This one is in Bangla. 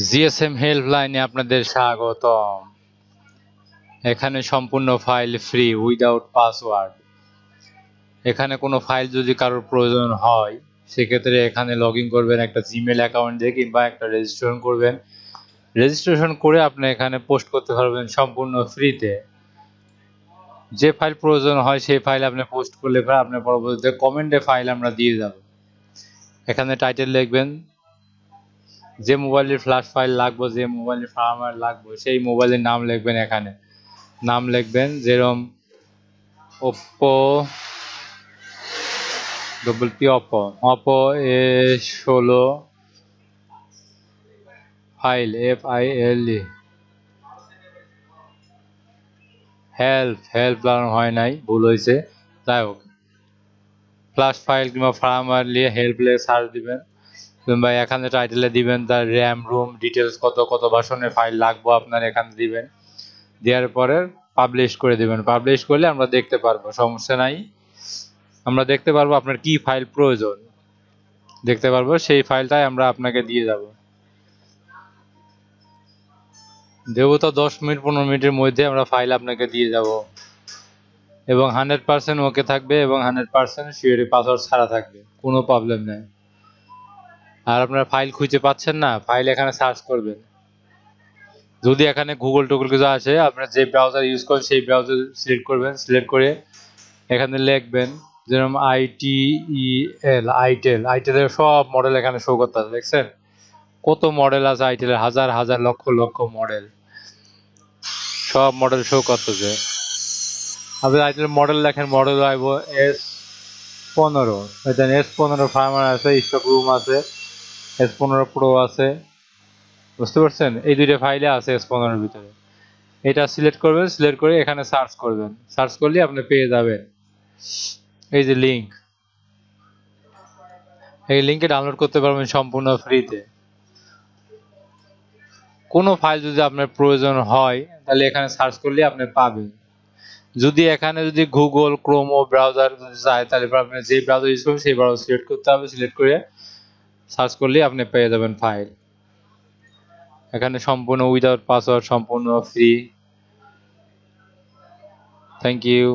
জিএসএম হেল্পলাইনে আপনাদের স্বাগতম। এখানে সম্পূর্ণ ফাইল ফ্রি উইদাউট পাসওয়ার্ড এখানে কোনো ফাইল যদি কারোর প্রয়োজন হয়, সেক্ষেত্রে এখানে লগ করবেন একটা জিমেল অ্যাকাউন্ট দিয়ে কিংবা একটা রেজিস্ট্রেশন করবেন। রেজিস্ট্রেশন করে আপনি এখানে পোস্ট করতে পারবেন সম্পূর্ণ ফ্রিতে যে ফাইল প্রয়োজন হয়, সেই ফাইল আপনি পোস্ট করলে পরে আপনার পরবর্তীতে কমেন্টে ফাইল আমরা দিয়ে যাব এখানে টাইটেল লিখবেন যে মোবাইলের ফ্ল্যাশ ফাইল লাগবে, যে মোবাইলের ফার্মার লাগবে, সেই মোবাইলের নাম লিখবেন এখানে। নাম লিখবেন যেরকম Oppo double P Oppo Oppo A ষোলো file F I L E help help লাগানো হয় নাই, ভুল হয়েছে। যাই হোক। ফ্ল্যাশ ফাইল কিংবা ফার্মার নিয়ে হেল্প লিয়ে সার্চ দিবেন। কিংবা এখানে টাইটেলে দিবেন তার র্যাম রুম ডিটেলস কত কত ভাষণের ফাইল লাগবো আপনার এখানে দিবেন। দেওয়ার পরে পাবলিশ করে দিবেন। পাবলিশ করলে আমরা দেখতে পারব, সমস্যা নাই। আমরা দেখতে পারব আপনার কি ফাইল প্রয়োজন। দেখতে পারব, সেই ফাইলটাই আমরা আপনাকে দিয়ে যাব। দেবো তো দশ মিনিট, পনেরো মিনিটের মধ্যে আমরা ফাইল আপনাকে দিয়ে যাব। এবং হান্ড্রেড পার্সেন্ট ওকে থাকবে এবং হান্ড্রেড পার্সেন্ট সিওরি পাসওয়ার্ড ছাড়া থাকবে। কোনো প্রবলেম নেই। আর আপনারা ফাইল খুঁজে পাচ্ছেন না, ফাইল এখানে সার্চ করবেন। যদি এখানে গুগল টুগল কিছু আছে, আপনার যে ব্রাউজার ইউজ করেন, সেই ব্রাউজার সিলেক্ট করবেন সিলেক্ট করে এখানে লিখবেন, যেরকম আইটি ই এল আইটেল আইটেলের সব মডেল এখানে শো করতে আছে দেখছেন? কত মডেল আছে আইটেলের হাজার হাজার, লক্ষ লক্ষ মডেল সব মডেল শো করতেছে। আপনি আইটেল মডেল লেখেন মডেল আইব এস পনেরো। এস পনেরো ফার্মার আছে স্টক রুম আছে। এস পনেরো প্রো আছে। বুঝতে পারছেন? এই দুইটা ফাইলে আছে এস পনেরোর ভিতরে। এটা সিলেক্ট করবেন সিলেক্ট করে এখানে সার্চ করবেন। সার্চ করলে আপনি পেয়ে যাবেন এই যে লিঙ্ক এই লিংকে ডাউনলোড করতে পারবেন সম্পূর্ণ ফ্রিতে কোনো ফাইল যদি আপনার প্রয়োজন হয়, তাহলে এখানে সার্চ করলে আপনি পাবেন। যদি এখানে যদি গুগল ক্রোমো ব্রাউজার চায়, তাহলে আপনি যে ব্রাউজার ইউজ করবেন, সেই ব্রাউজার সিলেক্ট করতে হবে। সিলেক্ট করে সার্চ করলে আপনি পেয়ে যাবেন ফাইল। এখানে সম্পূর্ণ উইদাউট পাসওয়ার্ড সম্পূর্ণ ফ্রি। Thank you.